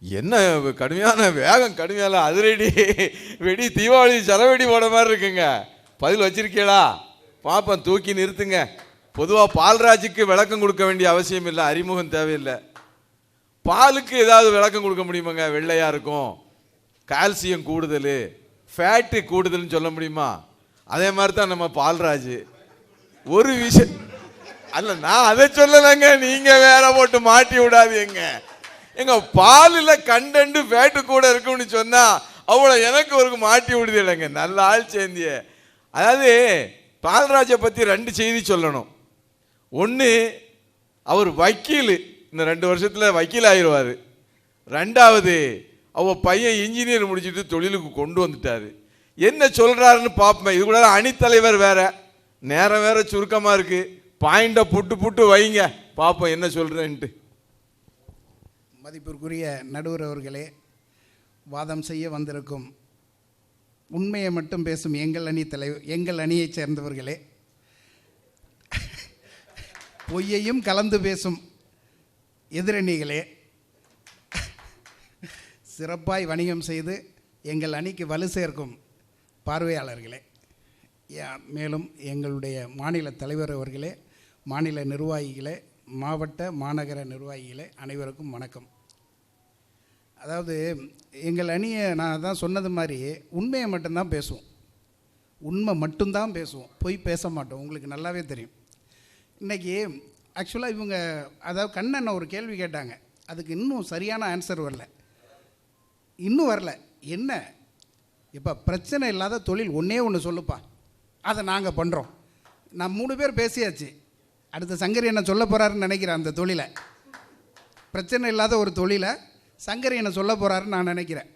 என்ன கடுமையான வேகம் கடுமையான அதிரடி வெடி தீபாவளி சரவெடி போட மாதிரி இருக்குங்க. பதில் வச்சிருக்கீங்களா? பாப்போம் தூக்கி நிறுத்துங்க. பொதுவாக பால்ராஜுக்கு விளக்கம் கொடுக்க வேண்டிய அவசியம் இல்லை அறிமுகம் தேவையில்லை. பாலுக்கு ஏதாவது விளக்கம் கொடுக்க முடியுமாங்க? வெள்ளையாக இருக்கும். கால்சியம் கூடுதல். ஃபேட்டு கூடுதல்னு சொல்ல முடியுமா? அதே மாதிரி தான் நம்ம பால்ராஜ். ஒரு விஷயம் அல்ல நான் அதை சொல்லலைங்க. நீங்கள் வேற போட்டு மாட்டி விடாதீங்க. எங்க பாலில் கண்டென்ட் ஃபேட்டு கூட இருக்கும்னு சொன்னா அவ்வளோ எனக்கு ஒரு மாட்டி விடுது இல்லைங்க நல்ல ஆள் சேர்ந்திய. அதாவது பால்ராஜை பற்றி ரெண்டு செய்தி சொல்லணும். ஒன்று அவர் வக்கீல். இந்த ரெண்டு வருஷத்தில் வக்கீல் ஆயிடுவார் ரெண்டாவது அவ பையன் இன்ஜினியர் முடிச்சுட்டு தொழிலுக்கு கொண்டு வந்துட்டார். என்ன சொல்கிறாருன்னு பார்ப்போம் இது கூட அணித்தலைவர் வேற. நேரம் வேற சுருக்கமாக இருக்குது பாயிண்டை புட்டு புட்டு வைங்க. பார்ப்போம் என்ன சொல்கிறேன்ட்டு மதிப்பிற்குரிய நடுவர் அவர்களே வாதம் செய்ய வந்திருக்கும் உண்மையை மட்டும் பேசும் எங்கள் அணி தலைவர் எங்கள் அணியைச் சேர்ந்தவர்களே பொய்யையும் கலந்து பேசும் எதிரணிகளே சிறப்பாய் வணிகம் செய்து எங்கள் அணிக்கு வலு சேர்க்கும் பார்வையாளர்களே. யா- மேலும் எங்களுடைய மாநில தலைவர் அவர்களே மாநில நிர்வாகிகளே மாவட்ட மாநகர நிர்வாகிகளே அனைவருக்கும் வணக்கம். அதாவது எங்கள் அணியை நான் தான் சொன்னது மாதிரி உண்மையை மட்டும்தான் பேசுவோம். உண்மை மட்டும்தான் பேசுவோம். பொய் பேச மாட்டோம். உங்களுக்கு நல்லாவே தெரியும். இன்றைக்கி ஆக்சுவலாக இவங்க அதாவது கண்ணன் ஒரு கேள்வி கேட்டாங்க. அதுக்கு இன்னும் சரியான ஆன்சர் வரல. இன்னும் வரல. என்ன? இப்போ பிரச்சனை இல்லாத தொழில் ஒன்றே ஒன்று சொல்லுப்பா. அதை நாங்கள் பண்ணுறோம் நான் மூணு பேர் பேசியாச்சு. அடுத்த சங்கரி என்ன சொல்ல போகிறாருன்னு நினைக்கிறேன் அந்த தொழிலை. பிரச்சனை இல்லாத ஒரு தொழிலை சங்கரி என்ன சொல்ல போகிறாருன்னு நான் நினைக்கிறேன்.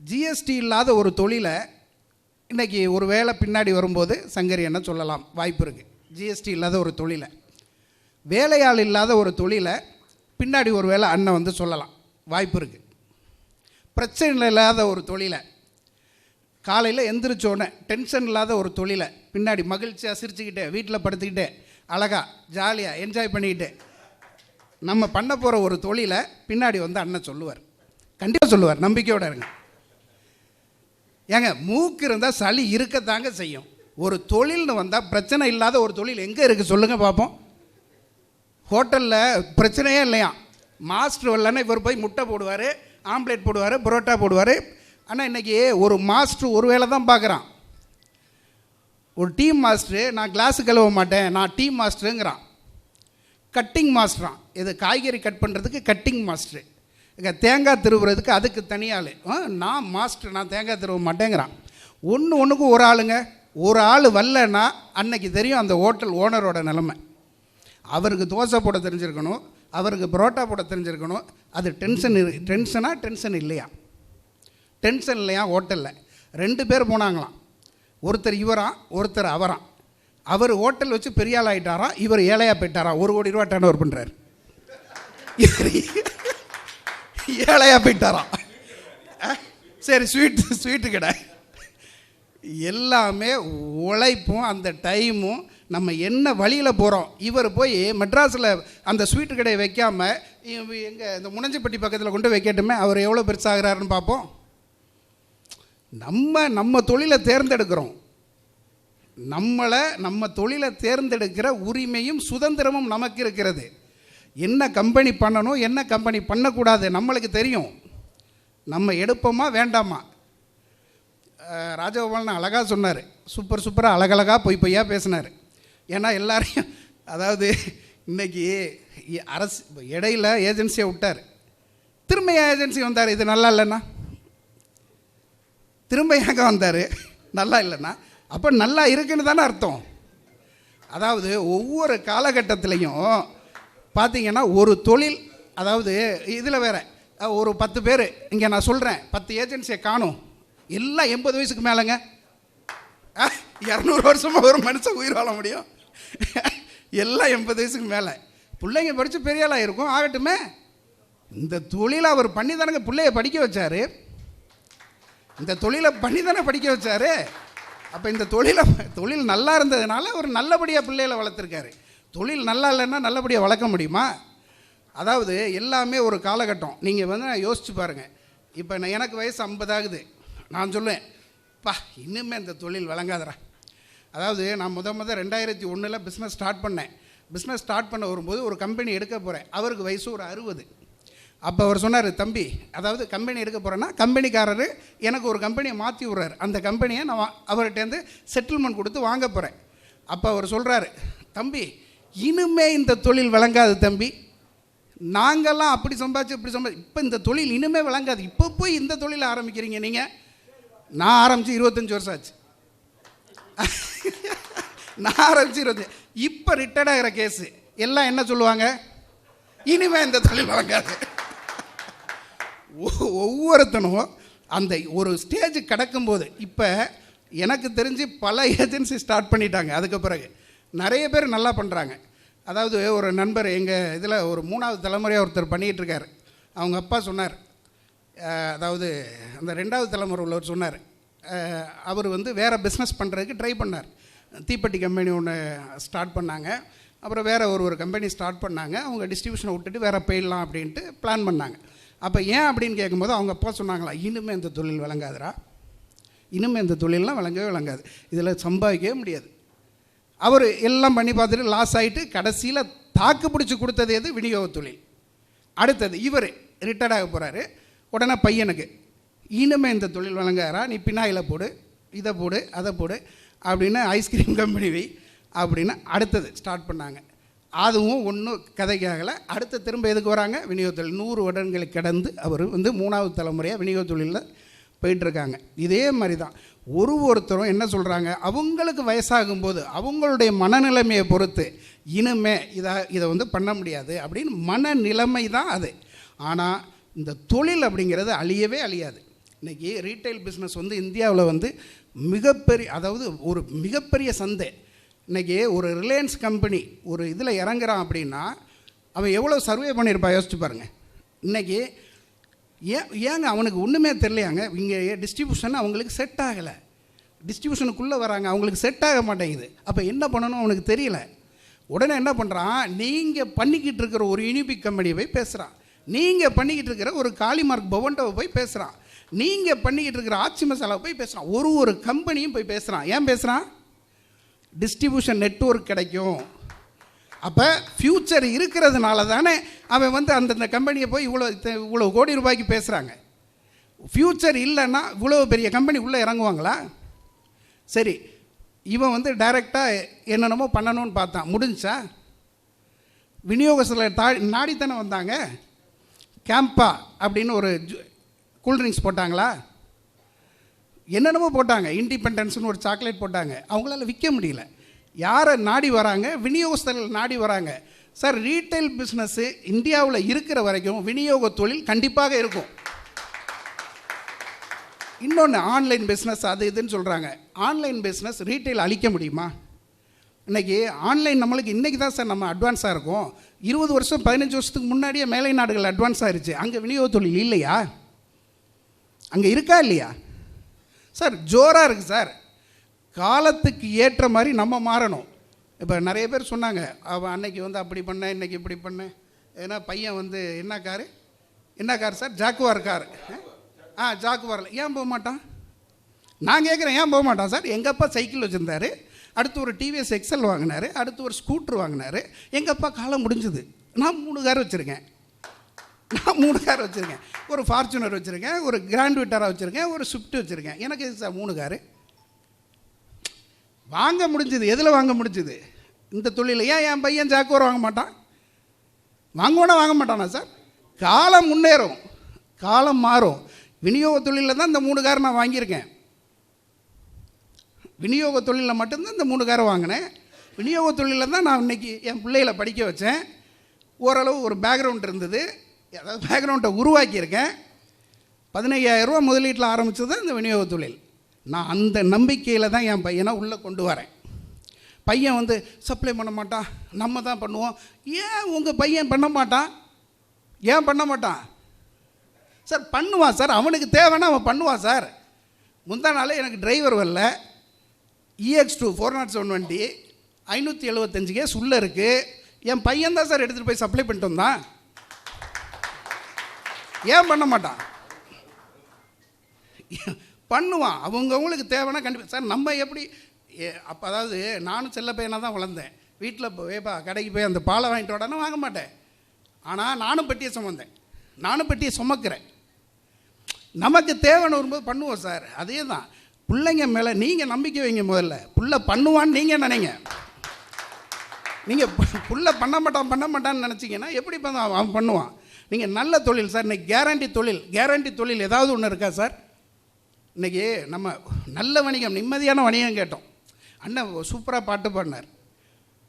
ஜிஎஸ்டி இல்லாத ஒரு தொழிலை இன்றைக்கி ஒரு வேளை பின்னாடி வரும்போது சங்கரி என்ன சொல்லலாம்? வாய்ப்பு இருக்குது ஜிஎஸ்டி இல்லாத ஒரு தொழிலை. வேலையாள் இல்லாத ஒரு தொழிலை பின்னாடி ஒரு வேளை அண்ணன் வந்து சொல்லலாம். வாய்ப்பு இருக்குது பிரச்சனை இல்லாத ஒரு தொழிலை. காலையில் எந்திரிச்சோடனே டென்ஷன் இல்லாத ஒரு தொழிலை பின்னாடி மகிழ்ச்சியாக சிரிச்சுக்கிட்டே வீட்டில் படுத்துக்கிட்டே அழகா ஜாலியாக என்ஜாய் பண்ணிக்கிட்டு நம்ம பண்ண போகிற ஒரு தொழிலை பின்னாடி வந்து அண்ணன் சொல்லுவார். கண்டிப்பாக சொல்லுவார். நம்பிக்கையோடு இருங்க. ஏங்க மூக்கு இருந்தால் சளி இருக்கத்தாங்க செய்யும். ஒரு தொழில்னு வந்தால் பிரச்சனை இல்லாத ஒரு தொழில் எங்கே இருக்குது சொல்லுங்கள் பார்ப்போம் ஹோட்டலில் பிரச்சனையே இல்லையா? மாஸ்டர் வரலன்னா இவர் போய் முட்டை போடுவார் ஆம்லேட் போடுவார் புரோட்டா போடுவார். ஆனால் இன்றைக்கி ஒரு மாஸ்டர் ஒரு வேளை தான் பார்க்குறான் ஒரு டீம் மாஸ்டரு நான் கிளாஸு கழுவ மாட்டேன் நான் டீம் மாஸ்டருங்கிறான். கட்டிங் மாஸ்டரான் இது காய்கறி கட் பண்ணுறதுக்கு கட்டிங் மாஸ்டரு இங்கே தேங்காய் திருவுறதுக்கு அதுக்கு தனியாள் ஆ நான் மாஸ்டர் நான் தேங்காய் திருவ மாட்டேங்கிறான். ஒன்று ஒன்றுக்கும் ஒரு ஆளுங்க. ஒரு ஆள் வரலன்னா அன்னைக்கு தெரியும் அந்த ஹோட்டல் ஓனரோட நிலைமை. அவருக்கு தோசை போட தெரிஞ்சிருக்கணும். அவருக்கு பரோட்டா போட தெரிஞ்சிருக்கணும். அது டென்ஷன் டென்ஷனா டென்ஷன் இல்லையா? டென்ஷன் இல்லையா ஹோட்டலில் ரெண்டு பேர் போனாங்களாம். ஒருத்தர் இவரான் ஒருத்தர் அவரான் அவர் ஹோட்டல் வச்சு பெரிய ஆள் ஆகிட்டாராம் இவர் ஏழையாக போயிட்டாராம் ஒரு கோடி ரூபா டர்ன் ஓவர் பண்ணுறாரு ஏழையாக போயிட்டாராம் சரி ஸ்வீட் ஸ்வீட்டு கடை. எல்லாமே உழைப்பும் அந்த டைமும் நம்ம என்ன வழியில் போகிறோம் இவர் போய் மெட்ராஸில் அந்த ஸ்வீட்டு கடையை வைக்காமல் எங்கள் இந்த முனஞ்சிப்பட்டி பக்கத்தில் கொண்டு வைக்கட்டுமே அவர் எவ்வளோ பெருசாகிறாருன்னு பார்ப்போம். நம்ம நம்ம தொழிலை தேர்ந்தெடுக்கிறோம். நம்மளை நம்ம தொழிலை தேர்ந்தெடுக்கிற உரிமையும் சுதந்திரமும் நமக்கு இருக்கிறது என்ன கம்பெனி பண்ணணும் என்ன கம்பெனி பண்ணக்கூடாது நம்மளுக்கு தெரியும். நம்ம எடுப்போமா வேண்டாமா? ராஜகோபாலன் அழகாக சொன்னார். சூப்பர் சூப்பராக அழகழகாக பொய் பொய்யாக பேசினார். ஏன்னா எல்லாரையும் அதாவது இன்றைக்கி அரசு இடையில ஏஜென்சியை விட்டார். திரும்ப ஏஜென்சி வந்தார்? இது நல்லா இல்லைண்ணா திரும்ப ஏங்க வந்தார்? நல்லா இல்லைண்ணா அப்போ நல்லா இருக்குன்னு தானே அர்த்தம். அதாவது ஒவ்வொரு காலகட்டத்திலையும் பார்த்தீங்கன்னா ஒரு தொழில் அதாவது இதில் வேறு ஒரு பத்து பேர் இங்கே நான் சொல்கிறேன் பத்து ஏஜென்சியை காணும். எல்லாம் எண்பது வயசுக்கு மேலேங்க. இரநூறு வருஷமாக ஒரு மனுஷன் உயிர் வாழ முடியும். எல்லாம் எண்பது வயசுக்கு மேலே. பிள்ளைங்க படித்து பெரிய ஆளாக இருக்கும் ஆகட்டுமே. இந்த தொழிலை அவர் பண்ணி தானங்க பிள்ளைய படிக்க வச்சாரு. இந்த தொழிலை பண்ணி தானே படிக்க வச்சாரு. அப்போ இந்த தொழிலை தொழில் நல்லா இருந்ததுனால ஒரு நல்லபடியாக பிள்ளைகளை வளர்த்துருக்காரு. தொழில் நல்லா இல்லைன்னா நல்லபடியாக வளர்க்க முடியுமா? அதாவது எல்லாமே ஒரு காலகட்டம். நீங்கள் வந்து நான் யோசிச்சு பாருங்கள் இப்போ நான் எனக்கு வயசு ஐம்பதாகுது நான் சொல்லுவேன் பா இன்னுமே இந்த தொழில் வழங்காதடா அதாவது நான் முத முத ரெண்டாயிரத்தி ஒன்றில் பிஸ்னஸ் ஸ்டார்ட் பண்ணேன். பிஸ்னஸ் ஸ்டார்ட் பண்ண வரும்போது ஒரு கம்பெனி எடுக்க போகிறேன் அவருக்கு வயசு ஒரு அறுபது. அப்போ அவர் சொன்னார் தம்பி அதாவது கம்பெனி எடுக்க போகிறேன்னா கம்பெனிக்காரர் எனக்கு ஒரு கம்பெனியை மாற்றி விட்றாரு. அந்த கம்பெனியை நான் அவர்கிட்டேருந்து செட்டில்மெண்ட் கொடுத்து வாங்க போகிறேன் அப்போ அவர் சொல்கிறாரு தம்பி இனிமே இந்த தொழில் விளங்காது தம்பி. நாங்கள்லாம் அப்படி சம்பாதிச்சு இப்படி சம்பாதி இப்போ இந்த தொழில் இனிமே விளங்காது. இப்போ போய் இந்த தொழில் ஆரம்பிக்கிறீங்க நீங்கள் நான் ஆரம்பித்து இருபத்தஞ்சி வருஷம் ஆச்சு. நான் ஆரம்பித்து இருபத்தி இப்போ ரிட்டையர்ட் ஆகிற கேஸு எல்லாம் என்ன சொல்லுவாங்க? இனிமே இந்த தொழில் வழங்காது ஒவ்வொருத்தனும் அந்த ஒரு ஸ்டேஜ் கிடக்கும்போது இப்போ எனக்கு தெரிஞ்சு பல ஏஜென்சி ஸ்டார்ட் பண்ணிட்டாங்க. அதுக்கு பிறகு நிறைய பேர் நல்லா பண்ணுறாங்க அதாவது ஒரு நண்பர் எங்கள் இதில் ஒரு மூணாவது தலைமுறையாக ஒருத்தர் பண்ணிகிட்ருக்கார் அவங்க அப்பா சொன்னார். அதாவது அந்த ரெண்டாவது தலைமுறை உள்ளவர் சொன்னார். அவர் வந்து வேறு பிஸ்னஸ் பண்ணுறதுக்கு ட்ரை பண்ணார். தீப்பெட்டி கம்பெனி ஒன்று ஸ்டார்ட் பண்ணாங்க. அப்புறம் வேறு ஒரு ஒரு கம்பெனி ஸ்டார்ட் பண்ணாங்க. அவங்க டிஸ்ட்ரிபியூஷனை விட்டுட்டு வேறு போயிடலாம் அப்படின்ட்டு பிளான் பண்ணாங்க. அப்போ ஏன் அப்படின்னு கேட்கும்போது அவங்க அப்பா சொன்னாங்களா இன்னுமே இந்த தொழில் விளங்காதுரா இன்னுமே இந்த தொழிலெலாம் விளங்கவே விளங்காது. இதில் சம்பாதிக்கவே முடியாது. அவர் எல்லாம் பண்ணி பார்த்துட்டு லாஸ் ஆகிட்டு கடைசியில் தாக்கு பிடிச்சி கொடுத்தது எது? விநியோக தொழில். அடுத்தது இவர் ரிட்டையர்ட் ஆக போகிறாரு உடனே பையனுக்கு இனிமே இந்த தொழில் வழங்காரா நீ பின்னாயில் போடு இதை போடு அதை போடு அப்படின்னு ஐஸ்கிரீம் கம்பெனி வை அப்படின்னு அடுத்தது ஸ்டார்ட் பண்ணாங்க. அதுவும் ஒன்றும் கதைக்காகலை. அடுத்து திரும்ப எதுக்கு வராங்க? விநியோக தொழில் நூறு வருடங்களை கடந்து அவர் வந்து மூணாவது தலைமுறையாக விநியோக தொழிலில் போயிட்டுருக்காங்க. இதே மாதிரி தான் ஒரு ஒருத்தரும் என்ன சொல்கிறாங்க அவங்களுக்கு வயசாகும்போது அவங்களுடைய மனநிலைமையை பொறுத்து இனிமே இதை இதை வந்து பண்ண முடியாது அப்படின்னு மனநிலைமை தான் அது. ஆனால் இந்த தொழில் அப்படிங்கிறது அழியவே அழியாது. இன்றைக்கி ரீட்டைல் பிஸ்னஸ் வந்து இந்தியாவில் வந்து மிகப்பெரிய அதாவது ஒரு மிகப்பெரிய சந்தை. இன்றைக்கி ஒரு ரிலையன்ஸ் கம்பெனி ஒரு இதில் இறங்குறான் அப்படின்னா அவன் எவ்வளோ சர்வே பண்ணியிருப்பா யோசிச்சு பாருங்கள் இன்றைக்கி ஏன் ஏங்க அவனுக்கு ஒன்றுமே தெரியலையாங்க? இங்கே டிஸ்ட்ரிபியூஷன் அவங்களுக்கு செட் ஆகலை. டிஸ்ட்ரிபியூஷனுக்குள்ளே வராங்க அவங்களுக்கு செட் ஆக மாட்டேங்குது. அப்போ என்ன பண்ணணும் அவனுக்கு தெரியல. உடனே என்ன பண்ணுறான் நீங்கள் பண்ணிக்கிட்டு இருக்கிற ஒரு யூனிபிக் கம்பெனியை போய் பேசுகிறான் நீங்கள் பண்ணிக்கிட்டு இருக்கிற ஒரு காளிமார்க் பவன்டோவை போய் பேசுகிறான் நீங்கள் பண்ணிக்கிட்டு இருக்கிற ஆச்சி மசாலாவை போய் பேசுகிறான் ஒரு ஒரு கம்பெனியும் போய் பேசுகிறான் ஏன் பேசுகிறான் டிஸ்ட்ரிபியூஷன் நெட்ஒர்க் கிடைக்கும். அப்போ ஃப்யூச்சர் இருக்கிறதுனால தானே அவன் வந்து அந்தந்த கம்பெனியை போய் இவ்வளோ இவ்வளோ கோடி ரூபாய்க்கு பேசுகிறாங்க ஃப்யூச்சர் இல்லைன்னா இவ்வளோ பெரிய கம்பெனி உள்ளே இறங்குவாங்களா? சரி இவன் வந்து டைரெக்டாக என்னென்னமோ பண்ணணும்னு பார்த்தான். முடிஞ்சா? விநியோகத்தில் தா நாடித்தானே வந்தாங்க. கேம்பா அப்படின்னு ஒரு கூல்ட்ரிங்க்ஸ் போட்டாங்களா? என்னென்னமோ போட்டாங்க. இண்டிபெண்டன்ஸ்னு ஒரு சாக்லேட் போட்டாங்க. அவங்களால விற்க முடியல. யாரை நாடி வராங்க? விநியோகஸ்தர்கள் நாடி வராங்க. சார் ரீட்டைல் பிஸ்னஸ்ஸு இந்தியாவில் இருக்கிற வரைக்கும் விநியோக தொழில் கண்டிப்பாக இருக்கும். இன்னொன்று ஆன்லைன் பிஸ்னஸ் அது இதுன்னு சொல்கிறாங்க ஆன்லைன் பிஸ்னஸ் ரீட்டைல் அழிக்க முடியுமா? இன்றைக்கி ஆன்லைன் நம்மளுக்கு இன்றைக்கி தான் சார் நம்ம அட்வான்ஸாக இருக்கும். இருபது வருஷம் பதினஞ்சு வருஷத்துக்கு முன்னாடியே மேலை நாடுகள் அட்வான்ஸ் ஆயிடுச்சு அங்கே விநியோக தொழில் இல்லையா? அங்கே இருக்கா இல்லையா? சார் ஜோராக இருக்குது சார். காலத்துக்கு ஏற்ற மாதிரி நம்ம மாறணும். இப்போ நிறைய பேர் சொன்னாங்க அவன் அன்னைக்கு வந்து அப்படி பண்ண இன்னைக்கு இப்படி பண்ண. ஏன்னா பையன் வந்து என்ன காரு? என்ன கார் சார்? Jaguar car. ஆ ஜாக்குவாரில். ஏன் போக மாட்டான்? நான் கேட்குறேன் ஏன் போக மாட்டான் சார்? எங்கள் அப்பா சைக்கிள் வச்சுருந்தாரு. அடுத்து ஒரு டிவிஎஸ் எக்ஸல் வாங்கினாரு. அடுத்து ஒரு ஸ்கூட்ரு வாங்கினாரு. எங்கள் அப்பா காலம் முடிஞ்சுது. நான் மூணு கார் வச்சுருக்கேன். நான் மூணு கார் வச்சுருக்கேன். ஒரு ஃபார்ச்சுனர் வச்சுருக்கேன் ஒரு கிராண்ட் விட்டராக வச்சுருக்கேன் ஒரு ஸ்விஃப்ட் வச்சுருக்கேன். எனக்கு இது சார் மூணு காரு. வாங்க முடிஞ்சது. எதில் வாங்க முடிஞ்சது? இந்த தொழில். ஏன் என் பையன் ஜாக்கோர் வாங்க மாட்டான்? வாங்குவானா வாங்க மாட்டானா சார் காலம் முன்னேறும். காலம் மாறும். விநியோக தொழிலில் தான் இந்த மூணு கார் நான் வாங்கியிருக்கேன். விநியோக தொழிலில் மட்டும்தான் இந்த மூணு காரை வாங்கினேன். விநியோக தொழிலில் தான் நான் இன்னைக்கு என் பிள்ளைகளை படிக்க வச்சேன். ஓரளவு ஒரு பேக்ரவுண்ட் இருந்தது. அதாவது பேக்ரவுண்டை உருவாக்கியிருக்கேன் பதினையாயிரரூவா முதலீட்டில் ஆரம்பித்தது தான் இந்த விநியோக தொழில் நான் அந்த நம்பிக்கையில் தான் என் பையனை உள்ளே கொண்டு வரேன் பையன் வந்து சப்ளை பண்ண மாட்டான் நம்ம தான் பண்ணுவோம் ஏன் உங்கள் பையன் பண்ண மாட்டான் ஏன் பண்ண மாட்டான் சார் பண்ணுவான் சார் அவனுக்கு தேவைன்னா அவன் பண்ணுவான் சார் முந்தா நாளே எனக்கு டிரைவர் வரல EX two four nought seven வண்டி ஐநூற்றி எழுபத்தஞ்சு கேஸ் உள்ளே இருக்குது என் பையன் தான் சார் எடுத்துகிட்டு போய் சப்ளை பண்ணிட்டு வந்தான் ஏன் பண்ண மாட்டான்? பண்ணுவான். அவங்கவுங்களுக்கு தேவைன்னா கண்டிப்பாக சார் நம்ம எப்படி அப்போ அதாவது நானும் செல்ல பையனாக தான் வளர்ந்தேன். வீட்டில் போய்ப்பா கடைக்கு போய் அந்த பாலை வாங்கிட்டு உடனே வாங்க மாட்டேன். ஆனால் நானும் பெட்டியை சுமந்தேன். நானும் பெட்டியை சுமக்கிறேன். நமக்கு தேவைன்னு வரும்போது பண்ணுவோம் சார். அதே தான். பிள்ளைங்க மேலே நீங்கள் நம்பிக்கை வைங்க முதல்ல. புள்ள பண்ணுவான்னு நீங்கள் நினைங்க. நீங்கள் புள்ள பண்ண மாட்டான் பண்ண மாட்டான்னு நினச்சிங்கன்னா எப்படி பண்ண அவன் பண்ணுவான். நீங்கள் நல்ல தொழில் சார். இன்றைக்கி கேரண்டி தொழில் கேரண்டி தொழில் ஏதாவது ஒன்று இருக்கா சார்? இன்னைக்கு நம்ம நல்ல வணிகம் நிம்மதியான வணிகம் கேட்டோம். அண்ணன் சூப்பராக பாட்டு பாடினார்.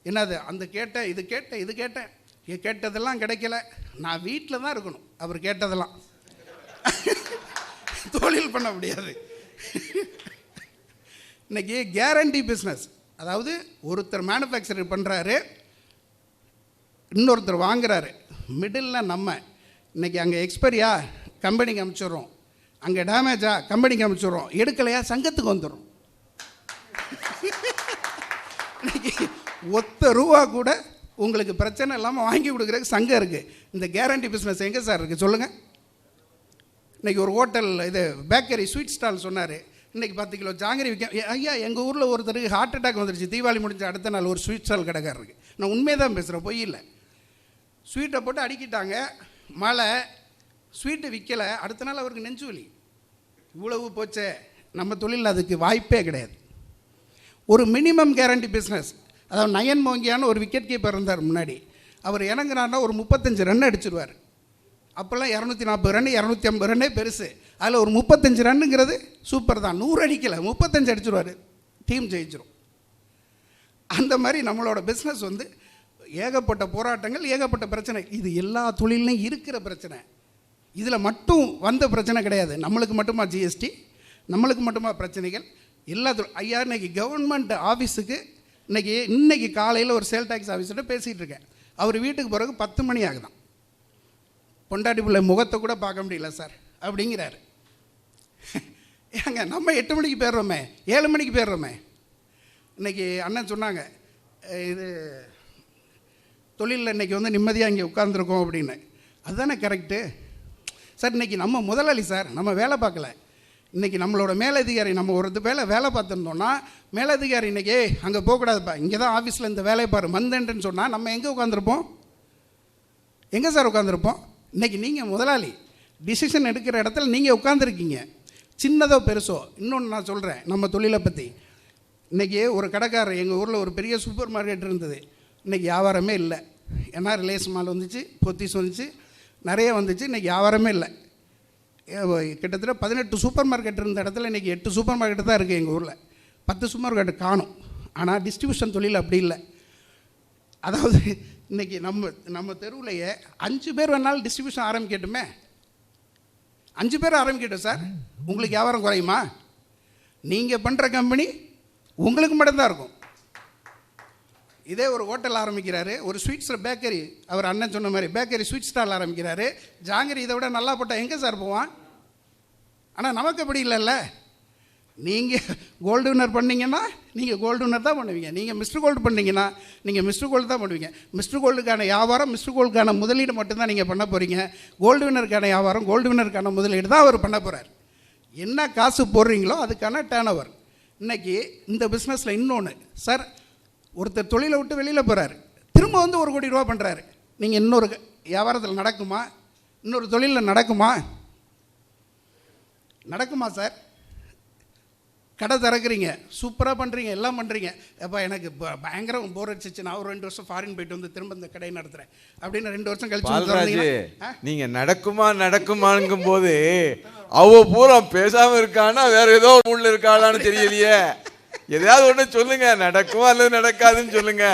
என்னது அந்த கேட்டேன் இது கேட்டேன் இது கேட்டேன் இது கேட்டதெல்லாம் கிடைக்கல. நான் வீட்டில் தான் இருக்கணும் அவர் கேட்டதெல்லாம். தொழில் பண்ண முடியாது. இன்னைக்கு கேரண்டி பிஸ்னஸ் அதாவது ஒருத்தர் மேனுஃபேக்சரிங் பண்ணுறாரு இன்னொருத்தர் வாங்குறாரு. மிடில் நம்ம. இன்னைக்கு அங்கே எக்ஸ்பைரியா கம்பெனிக்கு அனுப்பிச்சிடுறோம் அங்கே டேமேஜா கம்பெனிக்கு அனுப்பிச்சிடுறோம் எடுக்கலையா சங்கத்துக்கு வந்துடும் இன்னைக்கு ஒத்த ரூபா கூட உங்களுக்கு பிரச்சனை இல்லாமல் வாங்கி கொடுக்குறதுக்கு சங்கம் இருக்குது இந்த கேரண்டி பிஸ்னஸ் எங்கே சார் இருக்குது சொல்லுங்கள் இன்றைக்கி ஒரு ஹோட்டல் இது பேக்கரி ஸ்வீட் ஸ்டால் சொன்னார். இன்றைக்கி பத்து கிலோ ஜாங்கிரி விற்க ஐயா எங்கள் ஊரில் ஒருத்தருக்கு ஹார்ட் அட்டாக் வந்துருச்சு. தீபாவளி முடிஞ்ச அடுத்த நாள் ஒரு ஸ்வீட் ஸ்டால் கடைக்காரருக்கு. நான் உண்மையை தான் பேசுகிறேன் பொய் இல்லை. ஸ்வீட்டை போட்டு அடிக்கிட்டாங்க. மழை. ஸ்வீட்டு விற்கலை அடுத்த நாள் அவருக்கு நெஞ்சு வலி இவ்வளவு போச்சே. நம்ம தொழில் அதுக்கு வாய்ப்பே கிடையாது. ஒரு மினிமம் கேரண்டி பிஸ்னஸ் அதாவது நயன் மோங்கியான ஒரு விக்கெட் கீப்பர் இருந்தார் முன்னாடி. அவர் இறங்குனாருன்னா ஒரு முப்பத்தஞ்சு ரன் அடிச்சிருவார். அப்போல்லாம் இரநூத்தி நாற்பது ரன் இரநூத்தி ஐம்பது ரன்னே பெருசு. அதில் ஒரு முப்பத்தஞ்சு ரன்னுங்கிறது சூப்பர் தான். நூறு அடிக்கலை. முப்பத்தஞ்சு அடிச்சிருவார். டீம் ஜெயிச்சிரும். அந்த மாதிரி நம்மளோட பிஸ்னஸ் வந்து ஏகப்பட்ட போராட்டங்கள் ஏகப்பட்ட பிரச்சனை. இது எல்லா தொழிலையும் இருக்கிற பிரச்சனை. இதில் மட்டும் வந்த பிரச்சனை கிடையாது. நம்மளுக்கு மட்டுமா ஜிஎஸ்டி நம்மளுக்கு மட்டுமா பிரச்சனைகள்? எல்லா ஐயா இன்னைக்கு கவர்மெண்ட் ஆஃபீஸுக்கு இன்னைக்கு இன்னைக்கு காலையில் ஒரு சேல் டேக்ஸ் ஆஃபீஸர்கிட்ட பேசிகிட்டு இருக்கேன். அவர் வீட்டுக்கு பிறகு பத்து மணி ஆகுதான். பொண்டாட்டி பிள்ளை முகத்தை கூட பார்க்க முடியல சார். அப்படிங்கிறாரு. ஏங்க நம்ம எட்டு மணிக்கு போயிடுறோமே. ஏழு மணிக்கு போயிடுறோமே. இன்னைக்கு அண்ணன் சொன்னாங்க இது தொழிலில் இன்றைக்கி வந்து நிம்மதியாக இங்கே உட்காந்துருக்கோம் அப்படின்னு. அதுதானே கரெக்டு சார் இன்னைக்கு நம்ம முதலாளி சார் நம்ம வேலை பார்க்கல. இன்றைக்கி நம்மளோட மேலதிகாரி நம்ம ஒரு வேலை வேலை பார்த்துருந்தோம்னா மேலதிகாரி இன்றைக்கி அங்கே போகக்கூடாதுப்பா. இங்கே தான் ஆஃபீஸில் இந்த வேலையை பாரு மந்தேன்ட்டுன்னு சொன்னால் நம்ம எங்கே உட்காந்துருப்போம் எங்கே சார் உட்காந்துருப்போம் இன்னைக்கு நீங்கள் முதலாளி டிசிஷன் எடுக்கிற இடத்துல நீங்கள் உட்காந்துருக்கீங்க சின்னதோ பெருசோ இன்னொன்று நான் சொல்கிறேன் நம்ம தொழிலை பற்றி இன்றைக்கி ஒரு கடைக்காரர் எங்கள் ஊரில் ஒரு பெரிய சூப்பர் மார்க்கெட் இருந்தது. இன்றைக்கி வியாபாரமே இல்லை. ஏன்னா ரிலேஸ் மால் வந்துச்சு பொத்திஸ் வந்துச்சு நிறைய வந்துச்சு இன்றைக்கி வியாபாரமே இல்லை. கிட்டத்தட்ட பதினெட்டு சூப்பர் மார்க்கெட் இருந்த இடத்துல இன்றைக்கி எட்டு சூப்பர் மார்க்கெட் தான் இருக்குது எங்கள் ஊரில். பத்து சூப்பர் மார்க்கெட் காணும். ஆனால் டிஸ்ட்ரிபியூஷன் தொழில் அப்படி இல்லை. அதாவது இன்றைக்கி நம்ம நம்ம தெருவிலையே அஞ்சு பேர் வேணாலும் டிஸ்ட்ரிபியூஷன் ஆரம்பிக்கட்டுமே. அஞ்சு பேர் ஆரம்பிக்கட்டும் சார். உங்களுக்கு வியாபாரம் குறையுமா? நீங்கள் பண்ணுற கம்பெனி உங்களுக்கு மட்டும்தான் இருக்கும். இதே ஒரு ஹோட்டல் ஆரம்பிக்கிறாரு ஒரு ஸ்வீட்ஸில் பேக்கரி அவர் அண்ணன் சொன்ன மாதிரி பேக்கரி ஸ்வீட் ஸ்டால் ஆரம்பிக்கிறாரு. ஜாங்கிரி இதை விட நல்லா போட்டால் எங்கே சார் போவான்? ஆனால் நமக்கு அப்படி இல்லைல்ல. நீங்கள் கோல்டு வின்னர் பண்ணீங்கன்னா நீங்கள் கோல்டு வின்னர் தான் பண்ணுவீங்க. நீங்கள் மிஸ்டர் கோல்டு பண்ணிங்கன்னா நீங்கள் மிஸ்டர் கோல்டு தான் பண்ணுவீங்க. மிஸ்டர் கோல்டுக்கான வியாபாரம் மிஸ்டர் கோல்டுக்கான முதலீடு மட்டும்தான் நீங்கள் பண்ண போகிறீங்க கோல்டு வினருக்கான வியாபாரம் கோல்டு வினருக்கான முதலீடு தான் அவர் பண்ண போகிறார் என்ன காசு போடுறீங்களோ அதுக்கான டேர்ன் ஓவர் இன்றைக்கி இந்த பிஸ்னஸில் இன்னொன்று சார் ஒருத்தர் தொழிலை விட்டு வெளியில் போகிறாரு திரும்ப வந்து ஒரு கோடி ரூபா பண்ணுறாரு நீங்கள் இன்னொரு வியாபாரத்தில் நடக்குமா? இன்னொரு தொழிலில் நடக்குமா? நடக்குமா சார்? கடை திறக்கிறீங்க. சூப்பராக பண்ணுறீங்க எல்லாம் பண்ணுறீங்க எப்பா எனக்கு பயங்கரம் போர் அடிச்சிச்சு நான் ஒரு ரெண்டு வருஷம் ஃபாரின் போயிட்டு வந்து திரும்ப இந்த கடையை நடத்துகிறேன் அப்படின்னு ரெண்டு வருஷம் கழிச்சு வந்து பால்ராஜ் திறந்தீங்கன்னா, ஆ? நீங்க நடக்குமா நடக்குமாங்கும் போது அவ பூரா பேசாம இருக்கானா வேற ஏதோ உள்ள இருக்காளான்னு தெரியலையே. எதையாவது ஒன்று சொல்லுங்க. நடக்கும் அல்லது நடக்காதுன்னு சொல்லுங்க.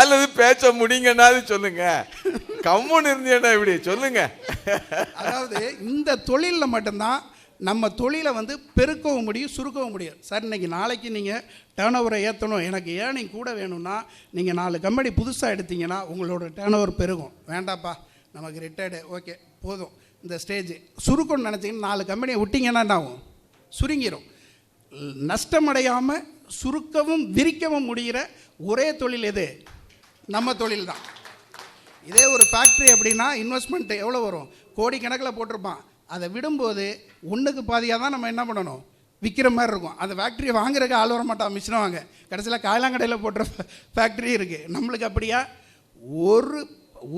அல்லது பேச்ச முடிங்கன்னாது சொல்லுங்க. கம்முன்னு இருந்தேடா இப்படி? சொல்லுங்க. அதாவது இந்த தொழிலில் மட்டும்தான் நம்ம தொழிலை வந்து பெருக்கவும் முடியும் சுருக்கவும் முடியும். சார் இன்னைக்கு நாளைக்கு நீங்கள் டேர்ன் ஓவரை ஏற்றணும் எனக்கு ஏர்னிங் கூட வேணும்னா நீங்கள் நாலு கம்பெனி புதுசாக எடுத்தீங்கன்னா உங்களோட டேர்ன் ஓவர் பெருகும். வேண்டாப்பா நமக்கு ரிட்டையர்டு ஓகே போதும். இந்த ஸ்டேஜ் சுருக்கம்னு நினச்சிங்கன்னா நாலு கம்பெனியை விட்டிங்கன்னா என்ன ஆகும் சுருங்கிடும் நஷ்டமடையாமல் சுருக்கவும் விரிக்கவும் முடிகிற ஒரே தொழில் எது? நம்ம தொழில் தான் இதே ஒரு ஃபேக்ட்ரி அப்படின்னா இன்வெஸ்ட்மெண்ட் எவ்வளோ வரும்? கோடிக்கணக்கில் போட்டிருப்பான். அதை விடும்போது ஒன்றுக்கு பாதியாக தான் நம்ம என்ன பண்ணணும்? விற்கிற மாதிரி இருக்கும். அந்த ஃபேக்ட்ரியை வாங்குறதுக்கு ஆள் வர மாட்டான். மிஷினை வாங்க. கடைசியில் காயலாங்கடையில் போட்டுற ஃபேக்ட்ரி இருக்குது நம்மளுக்கு அப்படியா? ஒரு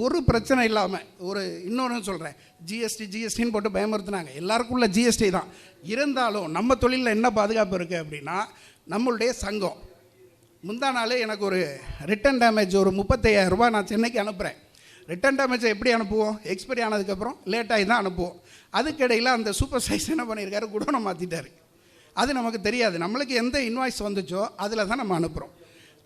ஒரு பிரச்சனை இல்லாமல் ஒரு இன்னொன்று சொல்கிறேன் ஜிஎஸ்டி ஜிஎஸ்டின்னு போட்டு பயமுறுத்துனாங்க. எல்லாருக்குள்ள ஜிஎஸ்டி தான். இருந்தாலும் நம்ம தொழிலில் என்ன பாதுகாப்பு இருக்குது அப்படின்னா நம்மளுடைய சங்கம். முந்தா நாள் எனக்கு ஒரு ரிட்டன் டேமேஜ் ஒரு 35000 ரூபாய் நான் சென்னைக்கு அனுப்புகிறேன் ரிட்டன் டேமேஜை எப்படி அனுப்புவோம்? எக்ஸ்பைரி ஆனதுக்கப்புறம் லேட்டாகி தான் அனுப்புவோம். அதுக்கிடையில் அந்த சூப்பர் சைஸ் என்ன பண்ணியிருக்காரு? குடோனை மாற்றிட்டாரு அது நமக்கு தெரியாது. நம்மளுக்கு எந்த இன்வாய்ஸ் வந்துச்சோ அதில் தான் நம்ம அனுப்புகிறோம்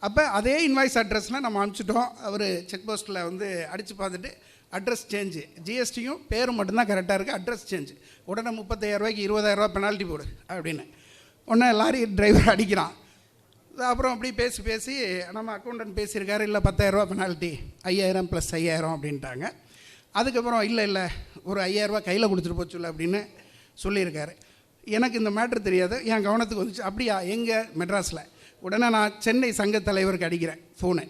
அப்போ அதே இன்வாய்ஸ் அட்ரஸ்னால் நம்ம அனுப்பிச்சிட்டோம். அவர் செக் போஸ்ட்டில் வந்து அடித்து பார்த்துட்டு அட்ரஸ் சேஞ்சு ஜிஎஸ்டியும் பேரும் மட்டும்தான் கரெக்டாக இருக்குது அட்ரஸ் சேஞ்சு உடனே முப்பத்தாயிரம் இருபதாயிரரூவா பெனால்ட்டி போடு அப்படின்னு. உடனே லாரி டிரைவர் அடிக்கிறான். அப்புறம் அப்படி பேசி பேசி நம்ம அக்கௌண்டன்ட் பேசியிருக்காரு இல்லை பத்தாயிரரூவா பெனால்ட்டி ஐயாயிரம் ப்ளஸ் ஐயாயிரம் அப்படின்ட்டாங்க. அதுக்கப்புறம் இல்லை இல்லை ஒரு ஐயாயிரரூவா கையில் கொடுத்துட்டு போச்சுல்ல அப்படின்னு சொல்லியிருக்காரு. எனக்கு இந்த மேட்ரு தெரியாது. என் கவனத்துக்கு வந்துச்சு. அப்படியா? எங்கே? மெட்ராஸில். உடனே நான் சென்னை சங்க தலைவருக்கு அடிக்கிறேன் ஃபோனு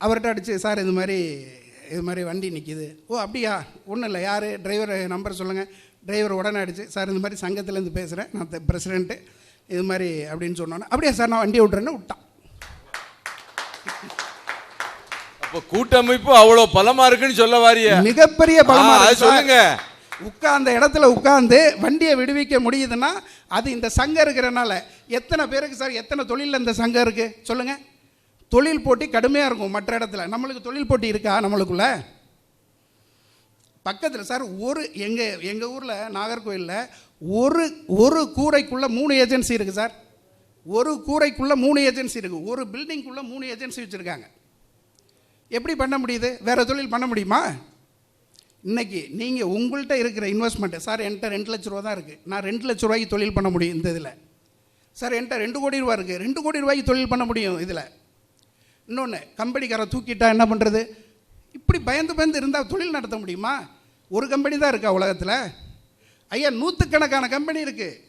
அவர்கிட்ட அடிச்சு சார் இது மாதிரி இது மாதிரி வண்டி நிற்கிது ஓ அப்படியா? ஒன்றும் இல்லை யார்? டிரைவர் நம்பர் சொல்லுங்கள் டிரைவர் உடனே அடிச்சு சார் இந்த மாதிரி சங்கத்துலேருந்து பேசுகிறேன் நான் பிரசிடென்ட்டு இது மாதிரி அப்படின்னு சொன்னோன்னே அப்படியா சார் நான் வண்டி விட்றேன்னு விட்டான். அப்ப கூட்டமைப்பு அவ்வளவு பலமா இருக்குன்னு சொல்ல வாரிய. மிகப்பெரிய பலமா ஆ, உட்கார்ந்த இடத்துல உட்கார்ந்து வண்டியை விடுவிக்க முடியுதுன்னா அது இந்த சங்கம் இருக்கிறனால. எத்தனை பேருக்கு சார் எத்தனை தொழிலில் இந்த சங்கம் இருக்குது சொல்லுங்கள் தொழில் போட்டி கடுமையாக இருக்கும் மற்ற இடத்துல. நம்மளுக்கு தொழில் போட்டி இருக்கா நம்மளுக்குள்ள? பக்கத்தில் சார் ஒரு எங்கள் எங்கள் ஊரில் நாகர்கோயிலில் ஒரு ஒரு கூரைக்குள்ளே மூணு ஏஜென்சி இருக்குது சார். ஒரு கூரைக்குள்ளே மூணு ஏஜென்சி இருக்குது ஒரு பில்டிங்குள்ளே மூணு ஏஜென்சி வச்சுருக்காங்க. எப்படி பண்ண முடியுது? வேறு தொழில் பண்ண முடியுமா? இன்னைக்கு நீங்கள் உங்கள்கிட்ட இருக்கிற இன்வெஸ்ட்மெண்ட்டு சார் என்கிட்ட ரெண்டு லட்ச ரூபா தான் இருக்குது நான் ரெண்டு லட்ச ரூபாய்க்கு தொழில் பண்ண முடியும் இந்த இதில். சார் என்கிட்ட ரெண்டு கோடி ரூபா இருக்குது ரெண்டு கோடி ரூபாய்க்கு தொழில் பண்ண முடியும் இதில். இன்னொன்று கம்பெனிக்காரன் தூக்கிட்டா என்ன பண்ணுறது இப்படி பயந்து பயந்து இருந்தால் தொழில் நடத்த முடியுமா? ஒரு கம்பெனி தான் இருக்கா உலகத்தில்? ஐயா நூற்றுக்கணக்கான கம்பெனி இருக்குது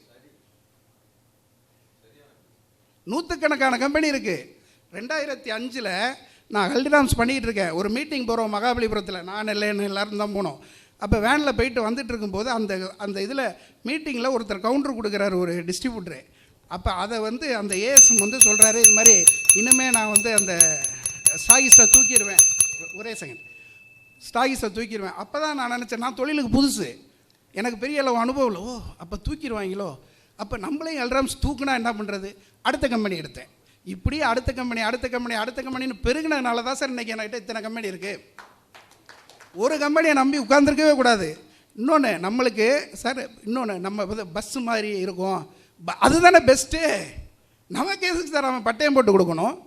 நூற்றுக்கணக்கான கம்பெனி இருக்குது ரெண்டாயிரத்தி அஞ்சில் நான் ஹல்டிராம்ஸ் பண்ணிகிட்டு இருக்கேன். ஒரு மீட்டிங் போகிறோம் மகாபலிபுரத்தில். நான் இல்லைன்னு எல்லாரும் தான் போனோம். அப்போ வேனில் போயிட்டு வந்துட்டு இருக்கும்போது அந்த அந்த இதில் மீட்டிங்கில் ஒருத்தர் கவுண்டர் கொடுக்குறாரு ஒரு டிஸ்ட்ரிபியூட்டரு அப்போ அதை வந்து அந்த ஏஎஸ்எம் வந்து சொல்கிறாரு இது மாதிரி இனிமே நான் வந்து அந்த ஸ்டாகிஸ்டை தூக்கிடுவேன். ஒரே செகண்ட் ஸ்டாகிஸ்டை தூக்கிடுவேன். அப்போ தான் நான் நினச்சேன் நான் தொழிலுக்கு புதுசு. எனக்கு பெரிய அளவு அனுபவம் இல்லை. ஓ அப்போ தூக்கிடுவாங்களோ? அப்போ நம்மளையும் எல்ராம்ஸ் தூக்குனா என்ன பண்ணுறது அடுத்த கம்பெனி எடுத்தேன். இப்படி அடுத்த கம்பெனி அடுத்த கம்பெனி அடுத்த கம்பெனின்னு பெருகினதுனால தான் சார் இன்றைக்கி என்கிட்ட இத்தனை கம்பெனி இருக்குது ஒரு கம்பெனியை நம்பி உட்காந்துருக்கவே கூடாது. இன்னொன்று நம்மளுக்கு சார் இன்னொன்று நம்ம வந்து பஸ்ஸு மாதிரி இருக்கும். ப- அதுதானே பெஸ்ட்டு நமக்கு எதுக்கு சார் அவன் பட்டயம் போட்டு கொடுக்கணும்.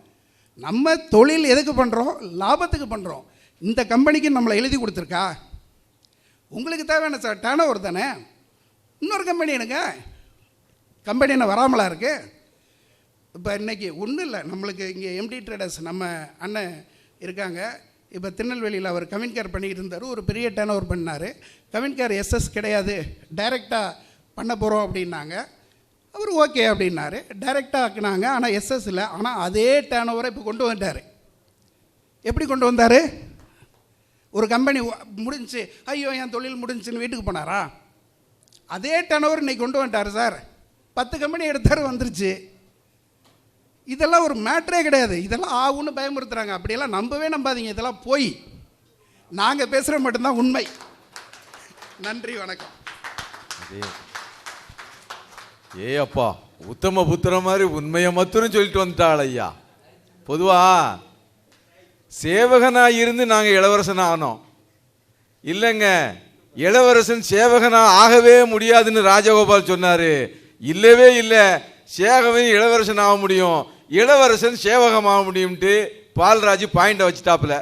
நம்ம தொழில் எதுக்கு பண்ணுறோம் லாபத்துக்கு பண்ணுறோம் இந்த கம்பெனிக்கு நம்மளை எழுதி கொடுத்துருக்கா? உங்களுக்கு தேவையான சார் டேன் ஓவர் தானே? இன்னொரு கம்பெனி எனக்கு கம்பெனி என்ன வராமலா இருக்குது இப்போ இன்னைக்கு ஒன்றும் இல்லை. நம்மளுக்கு இங்கே எம்டி ட்ரேடர்ஸ் நம்ம அண்ணன் இருக்காங்க. இப்போ திருநெல்வேலியில் அவர் கவின்கேர் பண்ணிக்கிட்டு இருந்தார். ஒரு பெரிய டேர்ன் ஓவர் பண்ணார் கவின்கேர் எஸ்எஸ் கிடையாது. டைரெக்டாக பண்ண போகிறோம் அப்படின்னாங்க. அவர் ஓகே அப்படின்னாரு. டைரெக்டாக ஆக்குனாங்க. ஆனால் எஸ்எஸ் இல்லை. ஆனால் அதே டேர்ன் ஓவரை இப்போ கொண்டு வந்துட்டார். எப்படி கொண்டு வந்தார்? ஒரு கம்பெனி முடிஞ்சுச்சு ஐயோ என் தொழில் முடிஞ்சுன்னு வீட்டுக்கு போனாரா? அதே டேர்ன் ஓவர் இன்றைக்கி கொண்டு வந்துட்டார் சார். பத்து கம்பெனி எடுத்தார் வந்துருச்சு. இதெல்லாம் ஒரு மேட்ரே கிடையாது. இதெல்லாம் ஆகும்னு பயமுறுத்துறாங்க. அப்படியெல்லாம் நம்பவே நம்பாதீங்க. இதெல்லாம் போய். நாங்கள் பேசுகிற மட்டும்தான் உண்மை. நன்றி வணக்கம். ஏ அப்பா உத்தம புத்திர மாதிரி உண்மையை மாத்திரம் சொல்லிட்டு வந்துட்டாள் ஐயா. பொதுவா சேவகனா இருந்து நாங்கள் இளவரசன் ஆனோம். இல்லைங்க இளவரசன் சேவகனா ஆகவே முடியாதுன்னு ராஜகோபால் சொன்னார். இல்லவே இல்லை. சேகவன் இளவரசன் ஆக முடியும். இளவரசன் சேவகம் ஆக முடியும்ட்டு பால்ராஜ் பாயிண்ட வச்சுட்டாப்புல.